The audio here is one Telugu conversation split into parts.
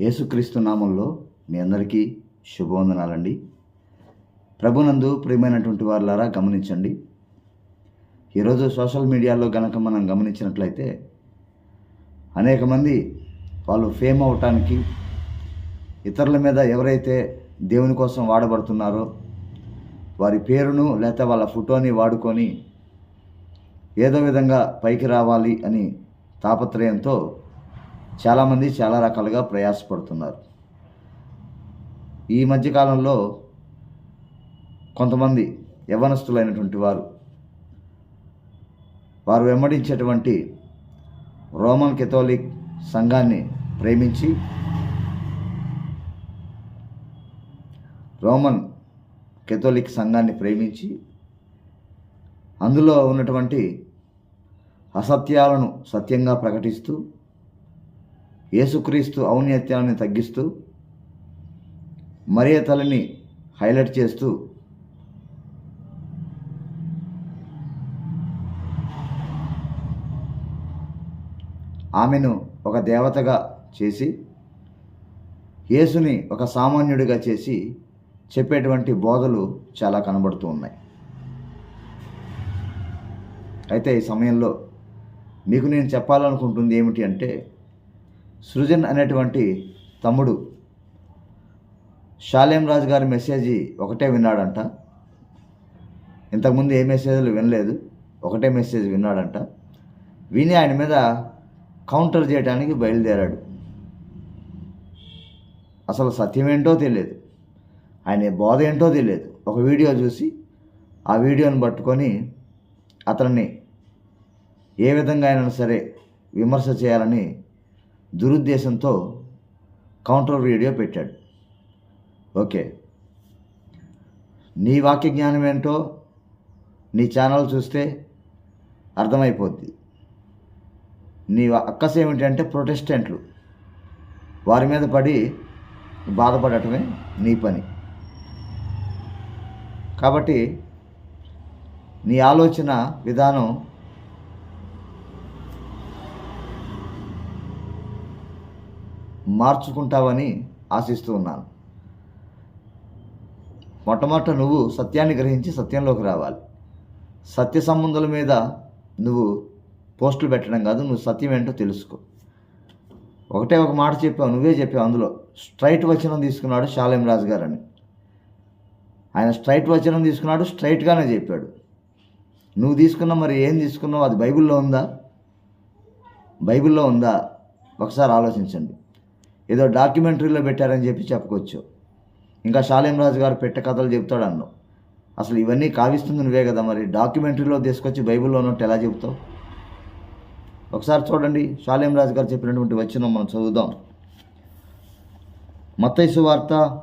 యేసుక్రీస్తు నామంలో మీ అందరికీ శుభవందనాలండి. ప్రభునందు ప్రియమైనటువంటి వారులారా గమనించండి. ఈరోజు సోషల్ మీడియాలో గనక మనం గమనించినట్లయితే అనేక మంది వాళ్ళు ఫేమ్ అవటానికి ఇతరుల మీద ఎవరైతే దేవుని కోసం వాడబడుతున్నారో వారి పేరును లేకపోతే వాళ్ళ ఫోటోని వాడుకొని ఏదో విధంగా పైకి రావాలి అని తాపత్రయంతో చాలామంది చాలా రకాలుగా ప్రయాసపడుతున్నారు. ఈ మధ్యకాలంలో కొంతమంది యవనస్తులైనటువంటి వారు వారు వెంబడించేటువంటి రోమన్ కెథోలిక్ సంఘాన్ని ప్రేమించి రోమన్ కెథోలిక్ సంఘాన్ని ప్రేమించి అందులో ఉన్నటువంటి అసత్యాలను సత్యంగా ప్రకటిస్తూ యేసుక్రీస్తు ఔన్నత్యాన్ని తగ్గిస్తూ మరియ తలని హైలైట్ చేస్తూ ఆమెను ఒక దేవతగా చేసి యేసుని ఒక సామాన్యుడిగా చేసి చెప్పేటువంటి బోధలు చాలా కనబడుతూ ఉన్నాయి. అయితే ఈ సమయంలో మీకు నేను చెప్పాలనుకుంటుంది ఏమిటి అంటే సృజన్ అనేటువంటి తమ్ముడు షాలేం రాజు గారి మెసేజ్ ఒకటే విన్నాడంట. ఇంతకుముందు ఏ మెసేజ్లు వినలేదు. ఒకటే మెసేజ్ విన్నాడంట. విని ఆయన మీద కౌంటర్ చేయడానికి బయలుదేరాడు. అసలు సత్యమేంటో తెలియదు. ఆయన బోధ ఏంటో తెలియదు. ఒక వీడియో చూసి ఆ వీడియోని పట్టుకొని అతన్ని ఏ విధంగా అయినా సరే విమర్శ చేయాలని దురుద్దేశంతో కౌంటర్ వీడియో పెట్టాడు. ఓకే. నీ వాక్య జ్ఞానం ఏంటో నీ ఛానల్ చూస్తే అర్థమైపోద్ది. నీ అక్కస ఏమిటంటే ప్రొటెస్టెంట్లు. వారి మీద పడి బాధపడటమే నీ పని. కాబట్టి నీ ఆలోచన విధానం మార్చుకుంటావని ఆశిస్తూ ఉన్నాను. మొట్టమొదట నువ్వు సత్యాన్ని గ్రహించి సత్యంలోకి రావాలి. సత్య సంబంధుల మీద నువ్వు పోస్టులు పెట్టడం కాదు నువ్వు సత్యం ఏంటో తెలుసుకో. ఒకటే ఒక మాట చెప్పావు నువ్వే చెప్పావు అందులో. స్ట్రైట్ వచనం తీసుకున్నాడు షాలేం రాజు గారు అని ఆయన స్ట్రైట్ వచనం తీసుకున్నాడు స్ట్రైట్గానే చెప్పాడు. నువ్వు తీసుకున్న మరి ఏం తీసుకున్నావు అది బైబిల్లో ఉందా? బైబిల్లో ఉందా? ఒకసారి ఆలోచించండి. ఏదో డాక్యుమెంటరీలో పెట్టారని చెప్పి చెప్పుకోవచ్చు ఇంకా షాలేం రాజు గారు పెట్ట కథలు చెప్తాడు అన్ను. అసలు ఇవన్నీ కావిస్తుంది నువ్వే కదా మరి. డాక్యుమెంటరీలో తీసుకొచ్చి బైబిల్లో ఉన్నట్టు ఎలా చెబుతావు? ఒకసారి చూడండి షాలేం రాజు గారు చెప్పినటువంటి వచ్చిన మనం చదువుదాం. మత్తైసు వార్త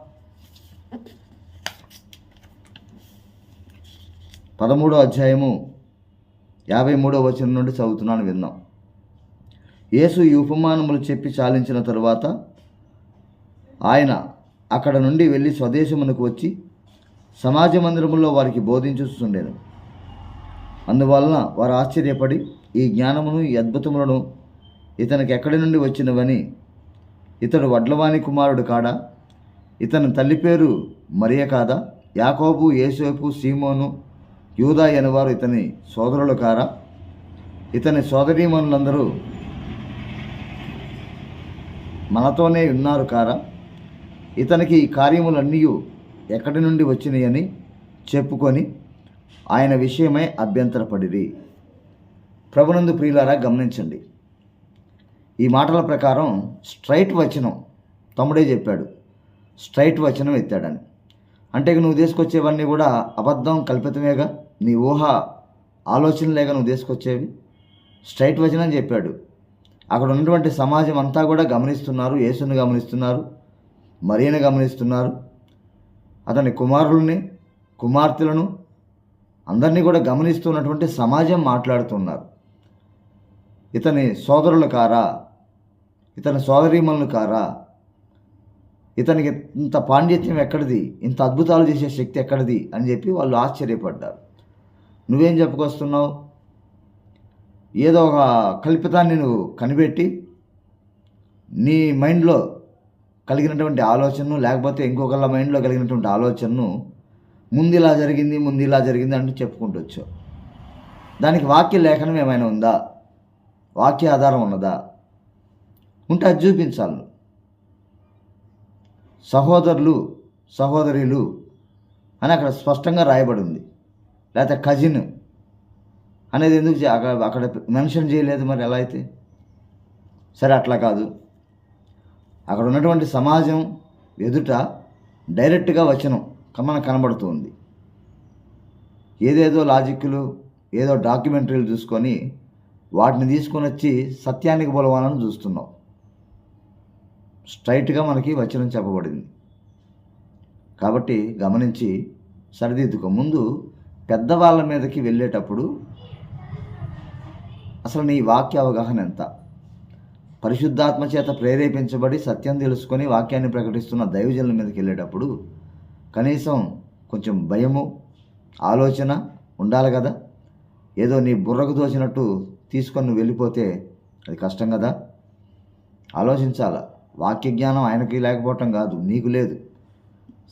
పదమూడో అధ్యాయము యాభై మూడో వచనం నుండి చదువుతున్నాను విన్నాం. యేసు ఈ ఉపమానములు చెప్పి చాలించిన తరువాత ఆయన అక్కడ నుండి వెళ్ళి స్వదేశమునకు వచ్చి సమాజ మందిరములో వారికి బోధించుతుండేను అందువలన వారు ఆశ్చర్యపడి ఈ జ్ఞానమును ఈ అద్భుతములను ఇతనికి ఎక్కడి నుండి వచ్చినవని ఇతడు వడ్లవాణి కుమారుడు కాడా? ఇతని తల్లి పేరు మరియ కాదా? యాకోబు యేసేపు సీమోను యూదా అనేవారు ఇతని సోదరులు కారా? ఇతని సోదరీమణులందరూ మనతోనే ఉన్నారు కారా? ఇతనికి ఈ కార్యములన్నీ ఎక్కడి నుండి వచ్చినాయని చెప్పుకొని ఆయన విషయమై అభ్యంతరపడిరి. ప్రభునందు ప్రియులారా గమనించండి. ఈ మాటల ప్రకారం స్ట్రైట్ వచనం తమ్ముడే చెప్పాడు. స్ట్రైట్ వచనం ఎత్తాడని. అంటే ఇక నువ్వు తీసుకొచ్చేవన్నీ కూడా అబద్ధం కల్పితమేగా? నీ ఊహ ఆలోచనలేగా నువ్వు తీసుకొచ్చేవి? స్ట్రైట్ వచనం చెప్పాడు. అక్కడ ఉన్నటువంటి సమాజం అంతా కూడా గమనిస్తున్నారు యేసును గమనిస్తున్నారు. మరియను గమనిస్తున్నారు. అతని కుమారుల్ని కుమార్తెలను అందరినీ కూడా గమనిస్తున్నటువంటి సమాజం మాట్లాడుతున్నారు. ఇతని సోదరులు కారా ఇతని సోదరీమణులు కారా ఇతనికి ఇంత పాండిత్యం ఎక్కడిది ఇంత అద్భుతాలు చేసే శక్తి ఎక్కడిది అని చెప్పి వాళ్ళు ఆశ్చర్యపడ్డారు. నువ్వేం చెప్పుకొస్తున్నావు? ఏదో ఒక కల్పితాన్ని నువ్వు కనిపెట్టి నీ మైండ్లో కలిగినటువంటి ఆలోచనను లేకపోతే ఇంకొకళ్ళ మైండ్లో కలిగినటువంటి ఆలోచనను ముందు ఇలా జరిగింది ముందు ఇలా జరిగింది అంటూ చెప్పుకుంటూ వచ్చావు. దానికి వాక్య లేఖనం ఏమైనా ఉందా? వాక్య ఆధారం ఉన్నదా? ఉంటే అది చూపించాలి. సహోదరులు సహోదరులు అని అక్కడ స్పష్టంగా రాయబడి ఉంది లేకపోతే కజిన్ అనేది ఎందుకు చే- అక్కడ అక్కడ మెన్షన్ చేయలేదు మరి ఎలా అయితే? సరే అట్లా కాదు. అక్కడ ఉన్నటువంటి సమాజం ఎదుట డైరెక్ట్గా వచనం మనకు కనబడుతుంది. ఏదేదో లాజిక్లు ఏదో డాక్యుమెంటరీలు చూసుకొని వాటిని తీసుకొని వచ్చి సత్యానికి బలవాలని చూస్తున్నాం. స్ట్రైట్గా మనకి వచనం చెప్పబడింది. కాబట్టి గమనించి సరిదిద్దుకో. ముందు పెద్దవాళ్ళ మీదకి వెళ్ళేటప్పుడు అసలు నీ వాక్య అవగాహన ఎంత? పరిశుద్ధాత్మ చేత ప్రేరేపించబడి సత్యం తెలుసుకొని వాక్యాన్ని ప్రకటిస్తున్న దైవజనుల మీదకి వెళ్ళేటప్పుడు కనీసం కొంచెం భయము ఆలోచన ఉండాలి కదా? ఏదో నీ బుర్రకు దోచినట్టు తీసుకొని వెళ్ళిపోతే అది కష్టం కదా? ఆలోచించాల? వాక్య జ్ఞానం ఆయనకి లేకపోవటం కాదు నీకు లేదు.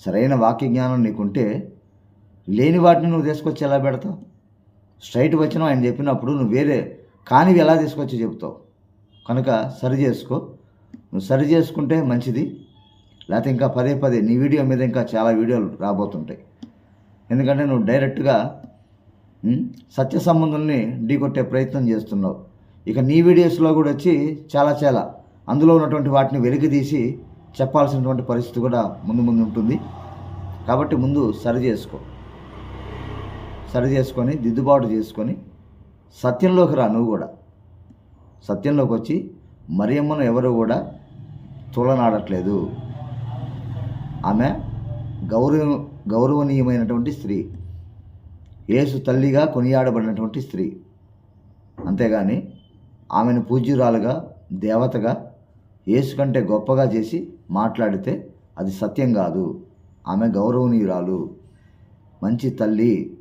సరైన వాక్య జ్ఞానం నీకుంటే లేని వాటిని నువ్వు తీసుకొచ్చి ఎలా పెడతావు? స్ట్రైట్ వచ్చినావు ఆయన చెప్పినప్పుడు నువ్వు వేరే కానివి ఎలా తీసుకొచ్చి చెప్తావు కనుక సరి చేసుకో. నువ్వు సరి చేసుకుంటే మంచిది. లేకపోతే ఇంకా పదే పదే నీ వీడియో మీద ఇంకా చాలా వీడియోలు రాబోతుంటాయి. ఎందుకంటే నువ్వు డైరెక్ట్గా సత్య సంబంధుల్ని ఢీకొట్టే ప్రయత్నం చేస్తున్నావు. ఇక నీ వీడియోస్లో కూడా వచ్చి చాలా చాలా అందులో ఉన్నటువంటి వాటిని వెలికి తీసి చెప్పాల్సినటువంటి పరిస్థితి కూడా ముందు ముందు ఉంటుంది. కాబట్టి ముందు సరి చేసుకో. సరి చేసుకొని దిద్దుబాటు చేసుకొని సత్యంలోకి రా నువ్వు కూడా. సత్యంలోకి వచ్చి మరియమ్మను ఎవరు కూడా తోలనాడట్లేదు. ఆమె గౌరవ గౌరవనీయమైనటువంటి స్త్రీ. యేసు తల్లిగా కొనియాడబడినటువంటి స్త్రీ. అంతేగాని ఆమెను పూజ్యురాలుగా దేవతగా యేసు కంటే గొప్పగా చేసి మాట్లాడితే అది సత్యం కాదు. ఆమె గౌరవనీయురాలు. మంచి తల్లి.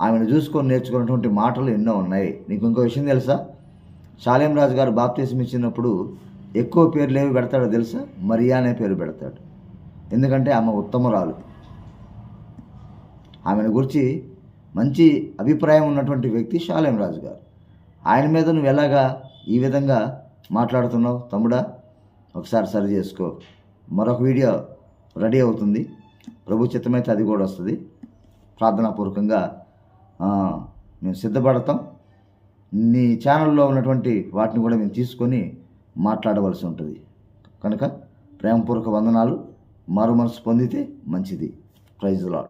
ఆమెను చూసుకొని నేర్చుకున్నటువంటి మాటలు ఎన్నో ఉన్నాయి. నీకు ఇంకో విషయం తెలుసా? శాలేం రాజు గారు బాప్తీసం ఇచ్చినప్పుడు ఎక్కువ పేర్లు ఏవి పెడతాడో తెలుసా? మరియా అనే పేరు పెడతాడు. ఎందుకంటే ఆమె ఉత్తమరాలు. ఆమెను గురించి మంచి అభిప్రాయం ఉన్నటువంటి వ్యక్తి శాలేం రాజు గారు. ఆయన మీద నువ్వు ఎలాగా ఈ విధంగా మాట్లాడుతున్నావు తమ్ముడా? ఒకసారి సరి చేసుకో. మరొక వీడియో రెడీ అవుతుంది. ప్రభు చిత్తమైతే అది కూడా వస్తుంది. ప్రార్థనాపూర్వకంగా మేము సిద్ధపడతాం. నీ ఛానల్లో ఉన్నటువంటి వాటిని కూడా మేము తీసుకొని మాట్లాడవలసి ఉంటుంది. కనుక ప్రేమపూర్వక వందనాలు. మారు మనసు పొందితే మంచిది. Praise lord